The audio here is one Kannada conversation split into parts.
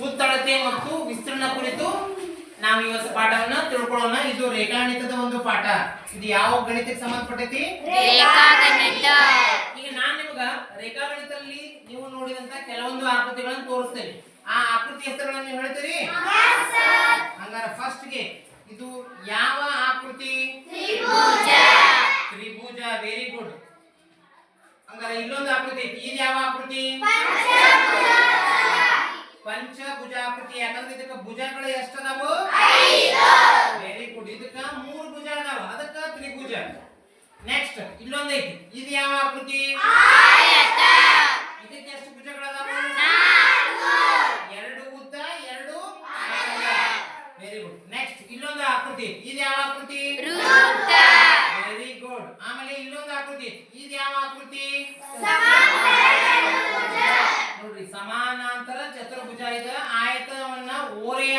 ಸುತ್ತಳತೆ ಮತ್ತು ವಿಸ್ತೀರ್ಣ ಕುರಿತು ನಾವು ಇವತ್ತು ಪಾಠವನ್ನ ತಿಳ್ಕೊಳ್ಳೋಣ. ಇದು ರೇಖಾಗಣಿತದ ಒಂದು ಪಾಠ. ಇದು ಯಾವ ಗಣಿತಕ್ಕೆ ಸಂಬಂಧಪಟ್ಟೈತಿ? ಈಗ ನಾನ್ ನಿಮ್ಗ ರೇಖಾಗಣಿತದಲ್ಲಿ ನೀವು ನೋಡಿದಂತ ಕೆಲವೊಂದು ಆಕೃತಿಗಳನ್ನು ತೋರಿಸ್ತೇನೆ. ಆ ಆಕೃತಿ ಹೆಸರುಗಳನ್ನು ನೀವು ಹೇಳ್ತೀರಿ? ಹಂಗಾರ ಫಸ್ಟ್ಗೆ ಇದು ಯಾವ ಆಕೃತಿ? ತ್ರಿಭುಜ. ವೆರಿ ಗುಡ್ ಹಂಗಾರ ಇನ್ನೊಂದು ಆಕೃತಿ ಐತಿ. ಇದು ಯಾವ ಆಕೃತಿ ಇದಕ್ಕ ಭುಜಗಳು ಎಷ್ಟದಾವು? ವೆರಿ ಗುಡ್ ಇದಕ್ಕ ಮೂರು ಭುಜ ಅದಾವ ಅದಕ್ಕ ತ್ರಿಭುಜ. ನೆಕ್ಸ್ಟ್ ಇಲ್ಲೊಂದ್ ಐತಿ ಇದು ಯಾವ ಆಕೃತಿ? ಇದಕ್ಕೆ ಎಷ್ಟು ಭುಜಗಳದಾವು? ಎರಡು ಉದ್ದ ಎರಡು ವೆರಿ ಗುಡ್ ನೆಕ್ಸ್ಟ್ ಇಲ್ಲೊಂದು ಆಕೃತಿ. ಇದು ಯಾವ ಆಕೃತಿ? ವೆರಿ ಗುಡ್ ಆಮೇಲೆ ಇಲ್ಲೊಂದು ಆಕೃತಿ. ಇದು ಯಾವ ಆಕೃತಿ? ನೋಡ್ರಿ ಸಮಾನಾಂತರ ಚತುರ್ಭುಜ ಇದು.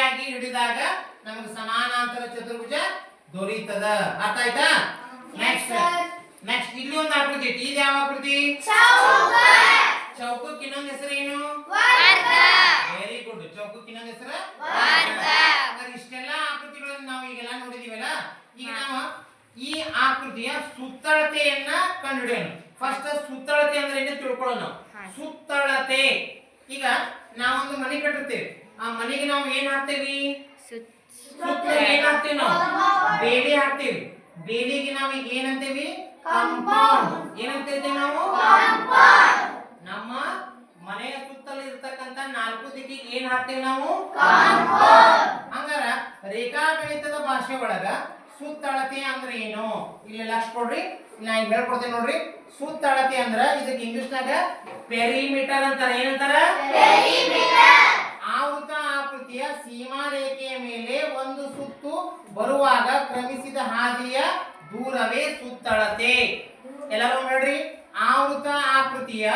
ಓರೆಯಾಗಿ ಹಿಡಿದಾಗ ನಮಗೆ ಸಮಾನಾಂತರ ಚತುರ್ಭುಜ ದೊರೀತದ. ಅರ್ಥ ಆಯ್ತಾ? ನೆಕ್ಸ್ಟ್ ನೆಕ್ಸ್ಟ್ ಇಲ್ಲಿ ಒಂದು ಆಕೃತಿ ಐತಿ ಇದು ಯಾವ ಆಕೃತಿ ಚೌಕಕ್ಕೆ ಇನ್ನೊಂದು ಹೆಸರು ಏನು? ವೆರಿ ಗುಡ್ ಚೌಕಕ್ಕೆ ಇನ್ನೊಂದು ಹೆಸರು? ಇಷ್ಟೆಲ್ಲ ಆಕೃತಿಗಳನ್ನು ನಾವು ಈಗೆಲ್ಲ ನೋಡಿದೀವಲ್ಲ? ಈಗ ನಾವು ಈ ಆಕೃತಿಯ ಸುತ್ತಳತೆಯನ್ನ ಕಂಡುಹಿಡಿಯೋಣ. ಫಸ್ಟ್ ಸುತ್ತಳತೆ ಅಂದ್ರೆ ಏನು ತಿಳ್ಕೊಳ್ಳೋಣ. ಸುತ್ತಳತೆ. ಈಗ ನಾವೊಂದು ಮನೆ ಕಟ್ಟಿರ್ತೇವೆ. ಆ ಮನೆಗೆ ನಾವು ಏನ್ ಹಾಕ್ತೇವಿ? ಸುತ್ತ ಏನ್ ಹಾಕ್ತೇವಿ ನಾವು? ಬೇಲಿ ಹಾಕ್ತೇವಿ. ಬೇಲಿಗೆ ನಾವು ಈಗ ಏನಂತೇವಿ ಕಾಂಪೌಂಡ್. ಏನಂತೇವೆ ನಾವು? ನಮ್ಮ ಮನೆಯ ಸುತ್ತಲೂ ಇರ್ತಕ್ಕಂತ ನಾಲ್ಕು ದಿಕ್ಕಿಗೆ ಏನ್ ಹಾಕ್ತೇವೆ ನಾವು? ಹಂಗಾರ ರೇಖಾಗಣಿತದ ಭಾಷೆ ಒಳಗ ಸುತ್ತಳತೆ ಅಂದ್ರೆ ಏನು? ಇಲ್ಲಿ ಲಕ್ಷ ಕೊಡ್ರಿ. ನಾ ಹಿಂಗ್ ಹೇಳ್ಕೊಡ್ತೇನೆ ನೋಡ್ರಿ. ಸುತ್ತಳತೆ ಅಂದ್ರ ಇದಕ್ಕೆ ಇಂಗ್ಲಿಷ್ನಾಗ ಪೆರಿಮೀಟರ್ ಅಂತಾರ. ಏನಂತಾರ? ಆಕೃತಿಯ ಸೀಮಾರೇಖೆಯ ಮೇಲೆ ಒಂದು ಸುತ್ತು ಬರುವಾಗ ಕ್ರಮಿಸಿದ ಹಾದಿಯ ದೂರವೇ ಸುತ್ತಳತೆ. ಎಲ್ಲರೂ ನೋಡ್ರಿ ಆವೃತ ಆಕೃತಿಯ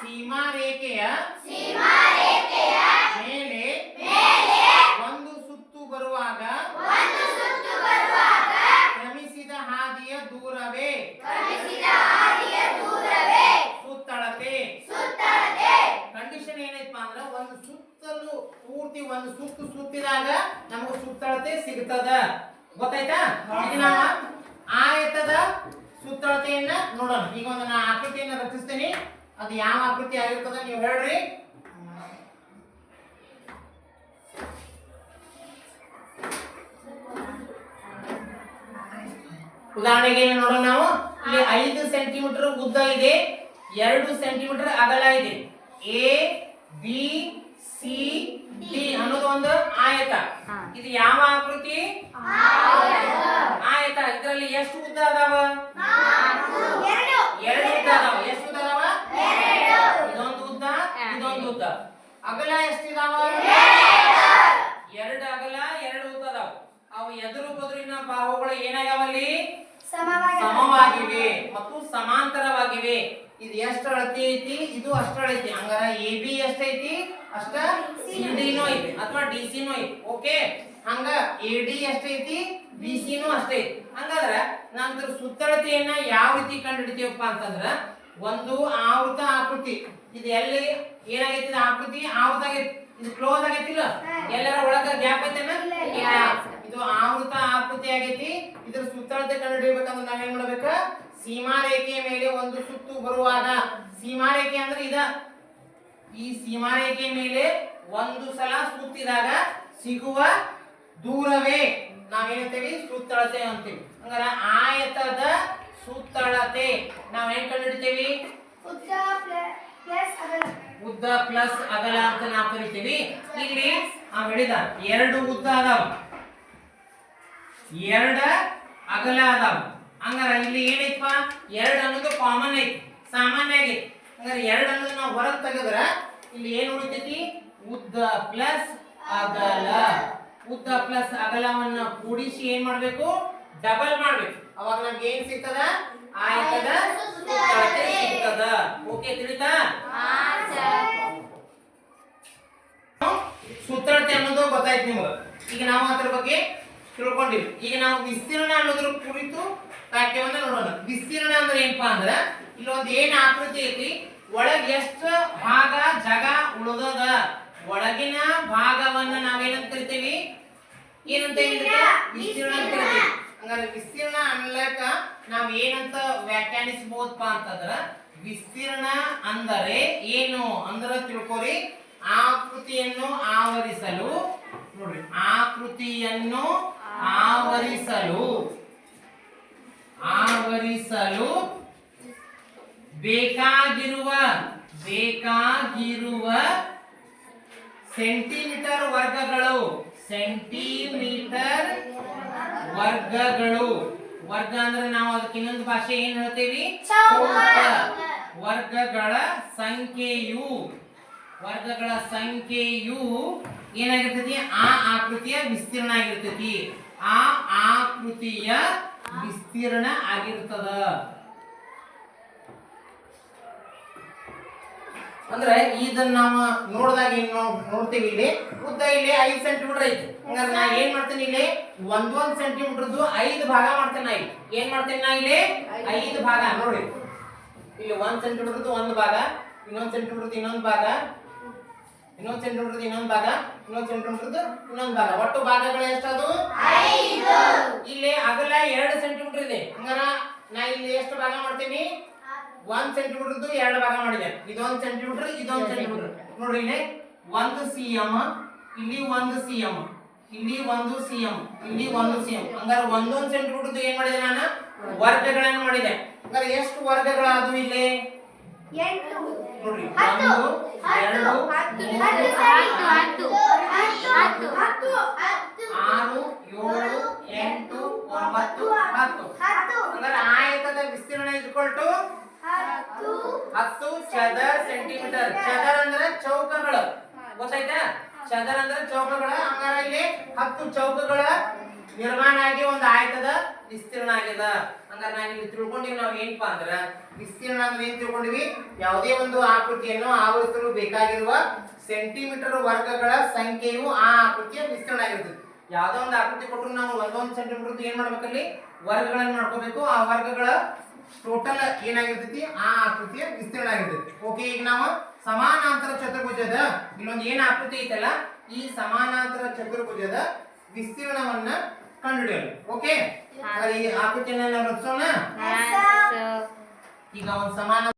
ಸೀಮಾರೇಖೆಯ ಮೇಲೆ ಒಂದು ಸುತ್ತು ಬರುವಾಗ ಕ್ರಮಿಸಿದ ಹಾದಿಯ ದೂರವೇ ಸುತ್ತಳತೆ ಕಂಡೀಷನ್ ಏನೈತಪ್ಪ ಅಂದ್ರ ಒಂದು ಸುತ್ತಲು ಪೂರ್ತಿ ಒಂದು ಸುತ್ತ ಸುತ್ತಿದಾಗ ನಮಗೆ ಸುತ್ತಳತೆ ಸಿಗ್ತದ. ಗೊತ್ತಾಯ್ತಾ? ಈಗ ನಾವು ಆಯತದ ಸುತ್ತಳತೆಯನ್ನ ನೋಡೋಣ. ಈಗ ಒಂದು ನಾ ಆಕೃತಿಯನ್ನ ರಚಿಸ್ತೇನೆ. ಅದು ಯಾವ ಆಕೃತಿ ಆಗಿರ್ತದ ನೀವು ಹೇಳ್ರಿ. ಉದಾಹರಣೆಗೆ ಏನು ನೋಡೋಣ ನಾವು. ಇಲ್ಲಿ ಐದು ಸೆಂಟಿಮೀಟರ್ ಉದ್ದ ಇದೆ. ಎರಡು ಸೆಂಟಿಮೀಟರ್ ಅಗಲ ಇದೆ. ಎ ಬಿ ಸಿ ಡಿ ಅನ್ನೋದು ಒಂದು ಆಯತ. ಇದು ಯಾವ ಆಕೃತಿ? ಆಯತ. ಇದರಲ್ಲಿ ಎಷ್ಟು ಉದ್ದ ಅದಾವ? ಎರಡು ಉದ್ದ ಅದಾವ. ಎಷ್ಟು ಉದ್ದ ಅದಾವ? ಇದೊಂದು ಉದ್ದ ಇದೊಂದು ಉದ್ದ. ಅಗಲ ಎಷ್ಟಿದಾವ? ಎರಡು ಅಗಲ ಎರಡು ಉದ್ದ ಅದಾವ. ಅವು ಎದುರು ಬದುರಿನ ಬಾಹುಗಳು ಏನಾಗ್ಯಾವಲ್ಲಿ? ಸಮವಾಗಿವೆ. ಮತ್ತು ಸಮಾಂತರವಾಗಿವೆ. ಇದು ಎಷ್ಟು ಅಳತಿ ಐತಿ? ಇದು ಅಷ್ಟು ಅಳತೆ. ಹಂಗಾರ ಎ ಬಿ ಎಷ್ಟೈತಿ? ಅಷ್ಟ? ಸಿಡಿನೂ ಐತಿ ಅಥವಾ ಡಿ ಸಿನೂ ಐತಿ. ಓಕೆ? ಹಂಗ ಎ ಡಿ ಎಷ್ಟೈತಿ ಬಿ ಸಿನೂ ಅಷ್ಟೈತಿ ಹಂಗಾದ್ರ ನಂತರ ಸುತ್ತಳತೆಯನ್ನ ಯಾವ ರೀತಿ ಕಂಡುಹಿಡಿತೀವಪ್ಪ ಅಂತಂದ್ರ ಒಂದು ಆವೃತ ಆಕೃತಿ. ಇದು ಎಲ್ಲಿ ಏನಾಗೈತಿ? ಇದು ಆಕೃತಿ ಆವೃತ ಆಗೈತಿ. ಇದು ಕ್ಲೋಸ್ ಆಗೈತಿಲ್ಲ? ಎಲ್ಲರ ಒಳಗ ಗ್ಯಾಪ್ ಐತೇನ. ಇದು ಆವೃತ ಆಕೃತಿ ಆಗೈತಿ. ಇದ್ರ ಸುತ್ತಳತೆ ಕಂಡುಹಿಡಿಬೇಕಂದ್ರೆ ನಾವೇನ್ ಮಾಡ್ಬೇಕ? ಸೀಮಾ ರೇಖೆಯ ಮೇಲೆ ಒಂದು ಸುತ್ತು ಬರುವಾಗ ಸೀಮಾ ರೇಖೆ ಅಂದ್ರೆ ಇದ ಈ ಸೀಮಾರೇಖೆ ಮೇಲೆ ಒಂದು ಸಲ ಸುತ್ತಿದಾಗ ಸಿಗುವ ದೂರವೇ ನಾವೇನಂತೇವಿ ಸುತ್ತಳತೆ ಅಂತೀವಿ. ಹಂಗಾರ ಆಯತದ ಸುತ್ತಳತೆ ನಾವೇನ್ ಕಂಡುಹಿಡಿತೇವಿ? ಉದ್ದ ಪ್ಲಸ್ ಅಗಲ. ಅಂತ ನಾವು ಕರಿತೀವಿ. ಇಲ್ಲಿ ನಾವು ಹೇಳಿದ ಎರಡು ಉದ್ದ ಅದಾವ. ಎರಡ ಅಗಲ ಅದಾವ. ಹಂಗಾರ ಇಲ್ಲಿ ಏನೈತಪ್ಪ ಎರಡು ಅನ್ನೋದು ಕಾಮನ್ ಐತಿ. ಸಾಮಾನ್ಯ ಆಗೈತಿ. ಹಂಗಾರ ಎರಡು ಅನ್ನೋದನ್ನ ನಾವು ಹೊರಗೆ ತೆಗೆದ್ರ ಇಲ್ಲಿ ಏನ್ ಉಳಿತೈತಿ? ಉದ್ದ ಪ್ಲಸ್ ಅಗಲ. ಉದ್ದ ಪ್ಲಸ್ ಅಗಲವನ್ನ ಕೂಡಿಸಿ ಏನ್ ಮಾಡ್ಬೇಕು? ಡಬಲ್ ಮಾಡ್ಬೇಕು. ಅವಾಗ ನಮ್ಗೆ ಏನ್ ಸಿಗ್ತದ? ಆಯತದ ಸಿಗ್ತದ. ಓಕೆ ತಿಳಿತಾ? ಸುತ್ತಳತೆ ಅನ್ನೋದು ಗೊತ್ತಾಯ್ತು ನಿಮ್ಗೆ. ಈಗ ನಾವು ಅದ್ರ ಬಗ್ಗೆ ತಿಳ್ಕೊಂಡಿವಿ. ಈಗ ನಾವು ವಿಸ್ತೀರ್ಣ ಅನ್ನೋದ್ರ ಕುರಿತು ವಾಕ್ಯವನ್ನ ನೋಡೋಣ. ವಿಸ್ತೀರ್ಣ ಅಂದ್ರೆ ಏನಪ್ಪಾ ಅಂದ್ರ, ಇಲ್ಲೊಂದು ಏನ್ ಆಕೃತಿ ಐತಿ? ಒಳಗೆ ಭಾಗ ಜಗ ಉಳಿದದ? ಒಳಗಿನ ಭಾಗವನ್ನ ನಾವೇನಂತ ಏನಂತ ಹೇಳಿದ್ರೆ? ವಿಸ್ತೀರ್ಣ ಅಂತೀವಿ ಕರಿತೀವಿ. ವಿಸ್ತೀರ್ಣ ಅನ್ಲಕ ನಾವ್ ಏನಂತ ವ್ಯಾಖ್ಯಾನಿಸಬಹುದಪ್ಪ ಅಂತಂದ್ರ ವಿಸ್ತೀರ್ಣ ಅಂದರೆ ಏನು ಅಂದ್ರ ತಿಳ್ಕೊರಿ. ಆಕೃತಿಯನ್ನು ಆವರಿಸಲು, ನೋಡ್ರಿ, ಆಕೃತಿಯನ್ನು ಆವರಿಸಲು ಆವರಿಸಲು ಬೇಕಾಗಿರುವ ಬೇಕಾಗಿರುವ ಸೆಂಟಿಮೀಟರ್ ವರ್ಗಗಳು. ಸೆಂಟಿಮೀಟರ್ ವರ್ಗಗಳು. ವರ್ಗ ಅಂದ್ರೆ ನಾವು ಅದಕ್ಕೆ ಇನ್ನೊಂದು ಭಾಷೆ ಏನ್ ಹೇಳ್ತೀವಿ. ವರ್ಗಗಳ ಸಂಖ್ಯೆಯು. ವರ್ಗಗಳ ಸಂಖ್ಯೆಯು ಏನಾಗಿರ್ತೈತಿ? ಆ ಆಕೃತಿಯ ವಿಸ್ತೀರ್ಣ ಆಗಿರ್ತೈತಿ. ಆ ಆಕೃತಿಯ ವಿಸ್ತೀರ್ಣ ಆಗಿರ್ತದ. ಅಂದ್ರೆ ಇದನ್ನ ನಾವು ನೋಡಿದಾಗ ಏನು ನೋಡ್ತೀವಿ ಇಲ್ಲಿ. ಉದ್ದ ಇಲ್ಲಿ ಐದು ಸೆಂಟಿಮೀಟರ್ ಐತಿ. ಹಂಗಾರೆ ನಾ ಏನ್ ಮಾಡ್ತೀನಿ ಇಲ್ಲಿ? ಒಂದೊಂದ್ ಸೆಂಟಿಮೀಟರ್ದು ಐದು ಭಾಗ ಮಾಡ್ತೇನೆ ನಾ ಇಲ್ಲಿ. ಏನ್ ಮಾಡ್ತೇನೆ ನಾ ಇಲ್ಲಿ? ಐದು ಭಾಗ. ನೋಡಿ. ಇಲ್ಲಿ ಒಂದ್ ಸೆಂಟಿಮೀಟರ್ದು ಒಂದ್ ಭಾಗ ಇನ್ನೊಂದ್ ಸೆಂಟಿಮೀಟರ್ದು ಇನ್ನೊಂದ್ ಭಾಗ ಇನ್ನೊಂದ್ ಸೆಂಟಿಮೀಟರ್ದು ಇನ್ನೊಂದ್ ಭಾಗ ಇನ್ನೊಂದ್ ಸೆಂಟಿಮೀಟರ್ದು ಇನ್ನೊಂದ್ ಭಾಗ. ಒಟ್ಟು ಭಾಗಗಳು ಎಷ್ಟದು? ಇಲ್ಲಿ ಅಗಲ ಎರಡು ಸೆಂಟಿಮೀಟರ್ ಇದೆ. ಹಂಗಾರ ನಾ ಇಲ್ಲಿ ಎಷ್ಟು ಭಾಗ ಮಾಡ್ತೀನಿ? ಒಂದ್ ಸೆಂಟಿಮೀಟರ್ದು ಎರಡು ಭಾಗ ಮಾಡಿದೆ. ಇದೊಂದು ಸೆಂಟಿಮೀಟರ್ ಇದೊಂದ್ ಸೆಂಟಿಮೀಟರ್ ನೋಡ್ರಿ ಇಲ್ಲಿ ಒಂದು ಸಿ ಎಂ ಇಲ್ಲಿ ಒಂದು ಸಿ ಎಂ ಇಲ್ಲಿ ಒಂದು ಸಿ ಎಂ ಇಲ್ಲಿ ಒಂದು ಸಿ ಎಂ ಹಂಗಾರೆ ಒಂದೊಂದ್ ಸೆಂಟಿಮೀಟರ್ದು ಏನ್ ಮಾಡಿದೆ ನಾನು? ವರ್ಗಗಳನ್ನು ಮಾಡಿದೆ. ಹಂಗಾರೆ ಎಷ್ಟು ವರ್ಗಗಳಾದವು ಇಲ್ಲಿ? ನೋಡ್ರಿ ಒಂದು ಎರಡು ಮೂರು, ಆರು ಏಳು ಎಂಟು ಒಂಬತ್ತು ಹತ್ತು ಹಂಗಾರೆ ಆಯತದ ವಿಸ್ತೀರ್ಣ ಇದ್ಕೊಳ್ಟು ಹತ್ತು ಚದರ್ ಸೆಂಟಿಮೀಟರ್ ಚದರ್ ಅಂದ್ರೆ ಚೌಕಗಳು. ಗೊತ್ತಾಯ್ತಾ? ಚದರ ಅಂದ್ರೆ ಚೌಕಗಳ. ಹಂಗಾರ ಇಲ್ಲಿ ಹತ್ತು ಚೌಕಗಳ ನಿರ್ಮಾಣ ಆಗಿ ಒಂದು ಆಯತದ ವಿಸ್ತೀರ್ಣ ಆಗ್ಯದ ಹಂಗಾರೆ ನಾವು ಇಲ್ಲಿ ತಿಳ್ಕೊಂಡಿವಿ ನಾವು ಏನಪ್ಪಾ ಅಂದ್ರ, ವಿಸ್ತೀರ್ಣ ಅಂದ್ರೆ ಏನ್ ತಿಳ್ಕೊಂಡಿವಿ ಯಾವುದೇ ಒಂದು ಆಕೃತಿಯನ್ನು ಆವರಿಸಲು ಬೇಕಾಗಿರುವ ಸೆಂಟಿಮೀಟರ್ ವರ್ಗಗಳ ಸಂಖ್ಯೆಯು ಆ ಆಕೃತಿಯ ವಿಸ್ತೀರ್ಣ ಆಗಿರ್ತದೆ ಯಾವ್ದೋ ಒಂದು ಆಕೃತಿ ಕೊಟ್ಟರು ನಾವು ಒಂದೊಂದು ಸೆಂಟಿಮೀಟರ್ ಏನ್ ಮಾಡ್ಬೇಕಲ್ಲಿ? ವರ್ಗಗಳನ್ನು ಮಾಡ್ಕೋಬೇಕು. ಆ ವರ್ಗಗಳ ಟೋಟಲ್ ಏನಾಗಿರ್ತೈತಿ? ಆ ಆಕೃತಿಯ ವಿಸ್ತೀರ್ಣ ಆಗಿರ್ತೈತಿ. ಓಕೆ ಈಗ ನಾವು ಸಮಾನಾಂತರ ಚತುರ್ಭುಜದ ಇಲ್ಲೊಂದು ಏನ್ ಆಕೃತಿ ಐತಲ್ಲ ಈ ಸಮಾನಾಂತರ ಚತುರ್ಭುಜದ ವಿಸ್ತೀರ್ಣವನ್ನ ಕಂಡುಹಿಡಿಯೋಣ ಓಕೆ ಈ ಆಕೃತಿಯನ್ನ ನಾವು ರಚಿಸೋಣ. ಈಗ ಒಂದು ಸಮಾನ